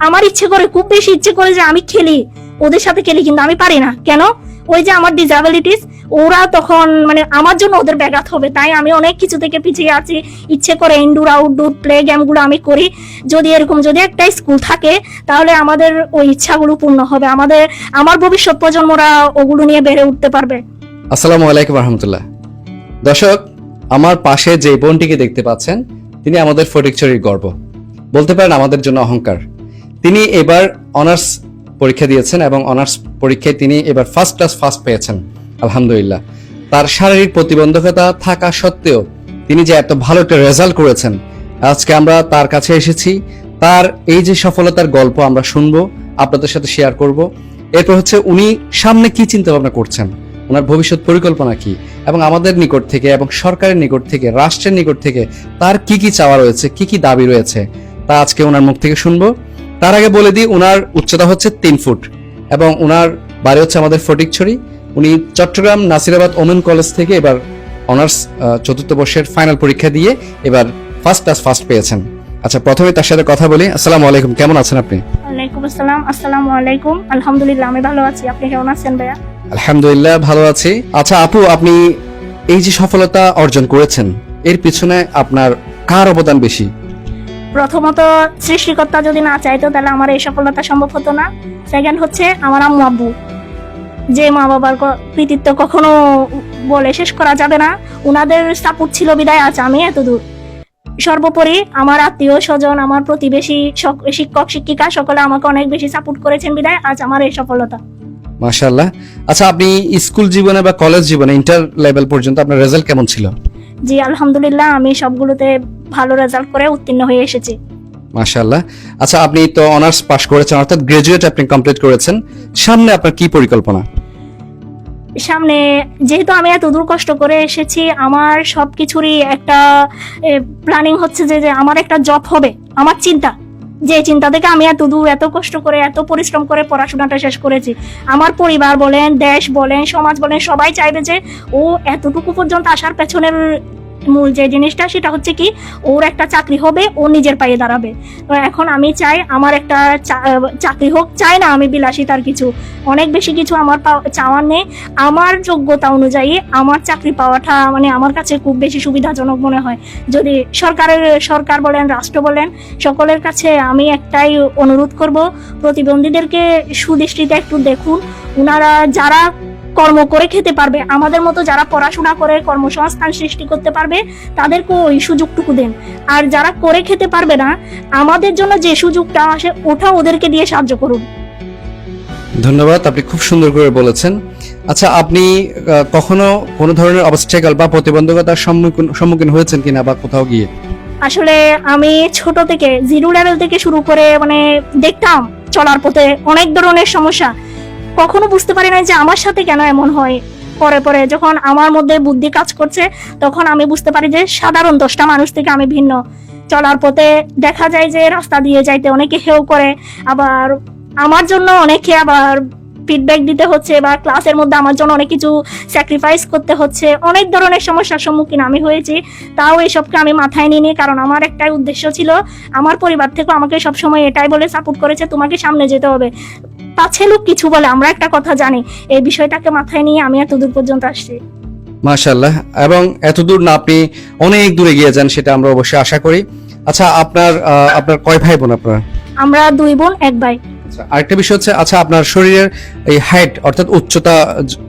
আমার ইচ্ছে করে, খুব বেশি ইচ্ছে করে যে আমি খেলি। ওদের সাথে খেলি, কিন্তু আমি পারি না। কেন? ওই যে আমার ডিসাবিলিটিস ওরা তখন মানে আমার জন্য ওদের ব্যাঘাত হবে। তাই আমি অনেক কিছু থেকে পিছিয়ে আছি। ইচ্ছে করে ইনডোর আউটডোর প্লে গেমগুলো আমি করি। যদি এরকম যদি একটা স্কুল থাকে, তাহলে আমাদের ওই ইচ্ছাগুলো পূর্ণ হবে। আমাদের, আমার ভবিষ্যৎ প্রজন্মরা ওগুলো নিয়ে বেড়ে উঠতে পারবে। আসসালামু আলাইকুম রহমতুল্লাহ। দর্শক, আমার পাশে যে বোনটিকে দেখতে পাচ্ছেন, তিনি আমাদের ফটিকছড়ির গর্ব। বলতে পারেন আমাদের জন্য অহংকার। তিনি এবার অনার্স পরীক্ষা দিয়েছেন এবং অনার্স পরীক্ষায় তিনি এবার ফার্স্ট ক্লাস ফার্স্ট পেয়েছেন, আলহামদুলিল্লাহ। তার শারীরিক প্রতিবন্ধকতা থাকা সত্ত্বেও তিনি যে এত ভালো একটা রেজাল্ট করেছেন, আজকে আমরা তার কাছে এসেছি। তার এই যে সফলতার গল্প আমরা শুনব, আপনাদের সাথে শেয়ার করব। এরপর হচ্ছে উনি সামনে কি চিন্তা ভাবনা করছেন, ওনার ভবিষ্যৎ পরিকল্পনা কি, এবং আমাদের নিকট থেকে এবং সরকারের নিকট থেকে, রাষ্ট্রের নিকট থেকে তার কি কি চাওয়া রয়েছে, কি কি দাবি রয়েছে, তা আজকে ওনার মুখ থেকে শুনব। তার আগে বলে দিই ওনার উচ্চতা হচ্ছে তিন ফুট এবং ওনার বাড়ি হচ্ছে আমাদের ফটিকছড়ি। উনি চট্টগ্রাম নাসিরাবাদ ওমেন কলেজ থেকে এবার অনার্স চতুর্থ বর্ষের ফাইনাল পরীক্ষা দিয়ে এবার ফার্স্ট ক্লাস ফার্স্ট পেয়েছেন। আচ্ছা প্রথমে তার সাথে কথা বলি। আসসালামু আলাইকুম কেমন আছেন আপনি? ওয়ালাইকুম আসসালাম আসসালামু আলাইকুম। আলহামদুলিল্লাহ আমি ভালো আছি। আপনি কেমন আছেন ভাইয়া? আলহামদুলিল্লাহ ভালো আছি। আচ্ছা আপু আপনি এই যে সফলতা অর্জন করেছেন এর পিছনে আপনার কার অবদান বেশি? প্রথমত, সৃষ্টিকর্তা যদি না চাইতো, তাহলে আমার এই সফলতা সম্ভব হতো না। সেকেন্ড হচ্ছে, আমার আম্মু আব্বু। যে মা বাবার কৃতিত্ব কখনো বলে শেষ করা যাবে না। উনাদের সাপোর্ট ছিল বিদায় আজ আমি এত দূর সর্বোপরি আমার আত্মীয় স্বজন, আমার প্রতিবেশী শিক্ষক, শিক্ষিকা, সকলে আমাকে অনেক বেশি সাপোর্ট করেছেন বিদায়। আজ আমার এই সফলতা। মাশাআল্লাহ। আচ্ছা আপনি স্কুল জীবনে বা কলেজ জীবনে ইন্টার লেভেল পর্যন্ত আপনার রেজাল্ট কেমন ছিল? জি আলহামদুলিল্লাহ আমি সবগুলোতে ভালো রেজাল্ট করে উত্তীর্ণ হয়ে এসেছি। মাশাআল্লাহ। আচ্ছা আপনি তো অনার্স পাশ করেছেন অর্থাৎ গ্রাজুয়েট আপনি কমপ্লিট করেছেন। সামনে আপনার কি পরিকল্পনা? সামনে যেহেতু আমি এত দূর কষ্ট করে এসেছি আমার সবকিছুরই একটা প্ল্যানিং হচ্ছে যে যে আমার একটা জব হবে আমার চিন্তা। যে চিন্তা থেকে আমি এত দূর এত কষ্ট করে এত পরিশ্রম করে পড়াশোনাটা শেষ করেছি। আমার পরিবার বলেন দেশ বলেন সমাজ বলেন সবাই চাইবে যে ও এতটুকু পর্যন্ত আসার পেছনের মূল যে জিনিসটা সেটা হচ্ছে কি, ওর একটা চাকরি হবে, ও নিজের পায়ে দাঁড়াবে। তো এখন আমি চাই আমার একটা চাকরি হোক, চাই না আমি বিলাসিতার কিছু। অনেক বেশি কিছু আমার চাওয়ার নেই। আমার যোগ্যতা অনুযায়ী আমার চাকরি পাওয়াটা মানে আমার কাছে খুব বেশি সুবিধাজনক মনে হয়। যদি সরকারের, সরকার বলেন, রাষ্ট্র বলেন, সকলের কাছে আমি একটাই অনুরোধ করব, প্রতিবন্ধীদেরকে সুদৃষ্টিতে একটু দেখুন। ওনারা যারা কর্ম করে খেতে পারবে। আমাদের মতো যারা পড়াশোনা করে কর্মসংস্থান সৃষ্টি করতে পারবে তাদেরকে ওই সুযোগটুকু দেন। আর যারা করে খেতে পারবে না আমাদের জন্য যে সুযোগটা আসে ওটা ওদেরকে দিয়ে সাহায্য করুন। ধন্যবাদ আপনি খুব সুন্দর করে বলেছেন। আচ্ছা আপনি কখনো কোনো ধরনের অবস্ট্রাগল বা প্রতিবন্ধকতার সম্মুখীন সম্মুখীন হয়েছেন কিনা বা কোথাও গিয়ে? আসলে আমি ছোট থেকে জিরো লেভেল থেকে শুরু করে মানে দেখতাম চলার পথে অনেক ধরনের সমস্যা। কখনো বুঝতে পারি না যে আমার সাথে কেন এমন হয়। পরে পরে যখন আমার মধ্যে বুদ্ধি কাজ করছে, তখন আমি বুঝতে পারি যে সাধারণ দশটা মানুষ থেকে আমি ভিন্ন। চলার পথে দেখা যায় যে রাস্তা দিয়ে যাইতে অনেকে হেউ করে, আবার আমার জন্য অনেকে আবার ফিডব্যাক দিতে হচ্ছে বা ক্লাসের মধ্যে আমার জন্য অনেক কিছু স্যাক্রিফাইস করতে হচ্ছে। অনেক ধরনের সমস্যার সম্মুখীন আমি হয়েছি। তাও এসবকে আমি মাথায় নিয়ে নিই কারণ আমার একটাই উদ্দেশ্য ছিল, আমার পরিবার থেকে আমাকে সবসময় এটাই বলে সাপোর্ট করেছে, তোমাকে সামনে যেতে হবে। পাছে লোক কিছু বলে আমরা একটা কথা জানি এই বিষয়টাকে মাথায় নিয়ে আমি এত দূর পর্যন্ত আসছি। মাশাল্লাহ এবং এতদূর না আপনি অনেক দূরে গিয়ে যান সেটা আমরা অবশ্যই আশা করি। আচ্ছা আপনার আপনার কয় ভাই বোন আপনার? আমরা দুই বোন এক ভাই। আচ্ছা, আরেকটা বিষয় হচ্ছে আচ্ছা আপনার শরীরের এই হাইট অর্থাৎ উচ্চতা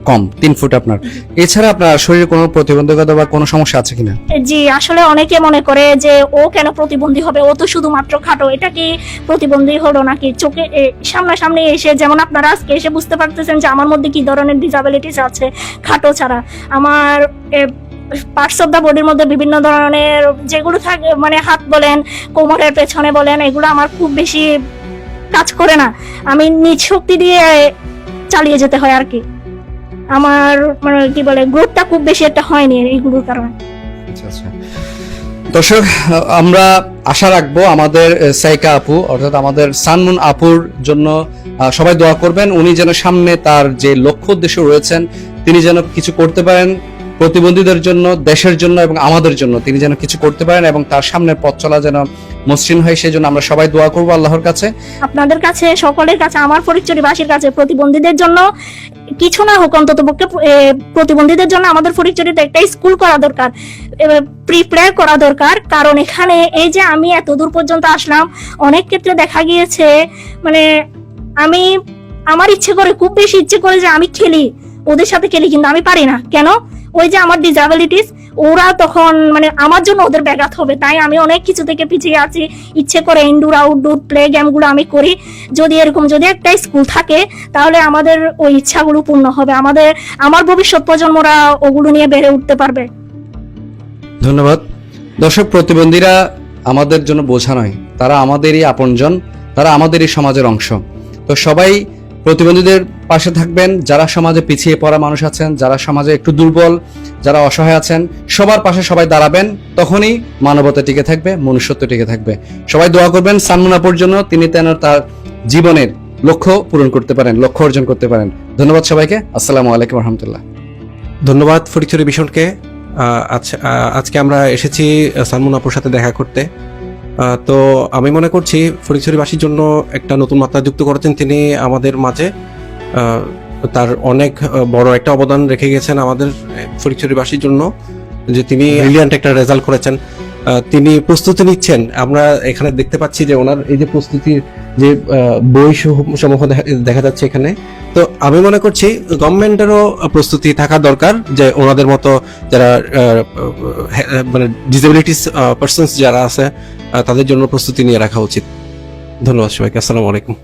কম তিন ফুট আপনার। এছাড়া আপনার শরীরে কোনো প্রতিবন্ধকতা বা কোনো সমস্যা আছে কিনা? জি আসলে অনেকে মনে করে যে ও কেন প্রতিবন্ধী হবে? ও তো শুধুমাত্র খাটো। এটা কি প্রতিবন্ধী হলো নাকি? চোখে সামনাসামনি এসে যেমন আপনারা আজকে এসে বুঝতে পারতেছেন যে আমার মধ্যে কি ধরনের ডিসাবিলিটিস আছে খাটো ছাড়া। আমার পার্টস অফ দ্য বডির মধ্যে বিভিন্ন ধরনের যেগুলো থাকে মানে হাত বলেন কোমরের পেছনে বলেন এগুলো আমার খুব বেশি কাজ করে না। আমি নিজ শক্তি দিয়ে চালিয়ে যেতে হয় আর কি। আমার মানে কি বলে গ্রোথটা খুব বেশি একটা হয়নি এইগুলোর কারণে। আচ্ছা আচ্ছা। দর্শক, আমরা আশা রাখব আমাদের সাইকা আপু, অর্থাৎ আমাদের সানমুন আপুর জন্য সবাই দোয়া করবেন। উনি যেন সামনে তার যে লক্ষ্য উদ্দেশ্য রয়েছেন, তিনি যেন কিছু করতে পারেন। প্রতিবন্ধীদের জন্য, দেশের জন্য এবং আমাদের জন্য তিনি যেন কিছু করতে পারেন এবং তার সামনের পথ চলা যেন মসৃণ হয় সেই জন্য আমরা সবাই দোয়া করব আল্লাহর কাছে। আপনাদের কাছে, সকলের কাছে, আমার ফরিকচুরিবাসীর কাছে প্রতিবন্ধীদের জন্য কিছু না হোক, অন্তত পক্ষে প্রতিবন্ধীদের জন্য আমাদের ফরিকচুরিতে একটা স্কুল করা দরকার প্রিপেয়ার করা দরকার, কারণ এখানে এই যে আমি এত দূর পর্যন্ত আসলাম, অনেক ক্ষেত্রে দেখা গিয়েছে মানে আমি, আমার ইচ্ছে করে, খুব বেশি ইচ্ছে করে যে আমি খেলি। ওদের সাথে খেলি কিন্তু আমি পারি না। কেন? ওই যে আমার ডিসাবিলিটিস ওরা তখন মানে আমার জন্য ওদের ব্যাঘাত হবে। তাই আমি অনেক কিছু থেকে পিছিয়ে আছি। ইচ্ছে করে ইনডোর আউটডোর প্লে গেমগুলো আমি করি। যদি এরকম যদি একটা স্কুল থাকে, তাহলে আমাদের ওই ইচ্ছাগুলো পূর্ণ হবে। আমাদের, আমার ভবিষ্যৎ প্রজন্মরা ওগুলো নিয়ে বেড়ে উঠতে পারবে। ধন্যবাদ। দর্শক, প্রতিবন্ধীরা আমাদের জন্য বোঝা নয়। তারা আমাদেরই আপনজন, তারা আমাদেরই সমাজের অংশ। তো সবাই প্রতিবন্ধীদের পাশে থাকবেন, যারা সমাজে পিছিয়ে পড়া মানুষ আছেন, যারা সমাজে একটু দুর্বল, যারা অসহায় আছেন, সবার পাশে সবাই দাঁড়াবেন, তখনই মানবতা টিকে থাকবে, মনুষ্যত্ব টিকে থাকবে। সবাই দোয়া করবেন সানমুনাপুর জন্য, তিনি তেন তার জীবনের লক্ষ্য পূরণ করতে পারেন, লক্ষ্য অর্জন করতে পারেন। ধন্যবাদ সবাইকে, আসসালামু আলাইকুম রহমতুল্লাহ। ধন্যবাদ ফরিকচুরি ভীষণকে আচ্ছা আজকে আমরা এসেছি আপুর সাথে দেখা করতে। তো আমি মনে করছি ফরিকচুরিবাসীর জন্য একটা নতুন মাত্রা যুক্ত করেছেন তিনি আমাদের মাঝে। তার অনেক বড় একটা অবদান রেখে গেছেন আমাদের ফরিকচুরিবাসীর জন্য, যে তিনি ব্রিলিয়ান্ট একটা রেজাল্ট করেছেন। তিনি প্রস্তুতি নিচ্ছেন। আমরা এখানে দেখতে পাচ্ছি যে ওনার এই যে প্রস্তুতির যে বই সমূহ- দেখা- যাচ্ছে এখানে। তো আমি মনে করছি গভর্নমেন্টেরও প্রস্তুতি থাকা দরকার যে ওনাদের মতো যারা মানে ডিসেবিলিটিস পার্সনস যারা আছে তাদের জন্য প্রস্তুতি নিয়ে রাখা উচিত। ধন্যবাদ সবাইকে। আসসালামু আলাইকুম।